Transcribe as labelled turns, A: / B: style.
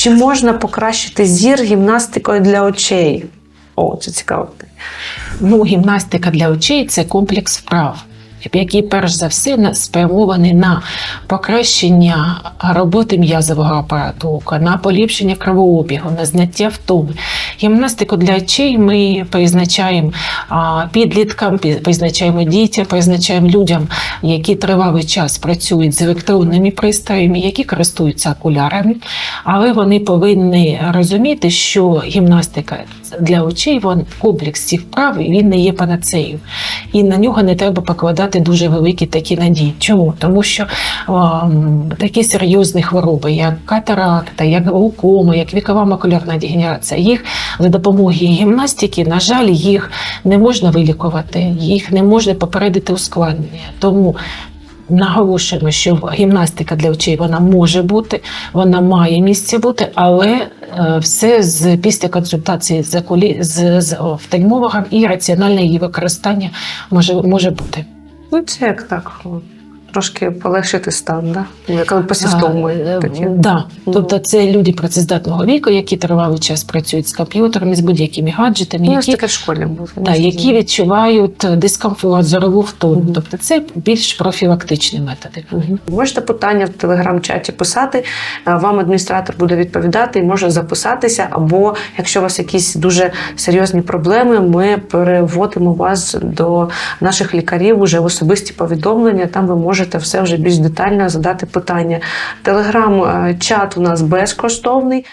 A: Чи можна покращити зір гімнастикою для очей? О, це цікаво.
B: Ну, гімнастика для очей це комплекс вправ, який перш за все спрямований на покращення роботи м'язового апарату ока, на поліпшення кровообігу, на зняття втоми. Гімнастику для очей ми призначаємо підліткам, призначаємо дітям, призначаємо людям, які тривалий час працюють з електронними пристроями, які користуються окулярами, але вони повинні розуміти, що гімнастика для очей вон комплекс цих вправ і він не є панацеєю. І на нього не треба покладати дуже великі такі надії. Чому? Тому що ем, такі серйозні хвороби, як катаракта, як глаукома, як вікова макулярна дегенерація, їх за допомогою гімнастики, на жаль, їх не можна вилікувати, їх не можна попередити ускладнення. Тому наголошуємо, що гімнастика для очей вона може бути, вона має місце бути, але е, все з після консультації з, з, з офтальмологом і раціональне її використання може, може бути.
A: Ну, це як так. Трошки полегшити стан, да? Ну, Коли посівтоми
B: А, е. Да. Тобто це люди працездатного віку, які тривалий час працюють з комп'ютерами, з будь-якими гаджетами,
A: Ну,
B: які,
A: таке в школі було.
B: да, які відчувають дискомфорт, зорову втому. Тобто це більш профілактичні методи.
A: Мгм. Можете питання в телеграм-чаті писати. е, Вам адміністратор буде відповідати і може записатися. Або якщо у вас якісь дуже серйозні проблеми, ми переводимо вас до наших лікарів уже в особисті повідомлення. Там ви можете все вже більш детально задати питання. Телеграм-чат у нас безкоштовний.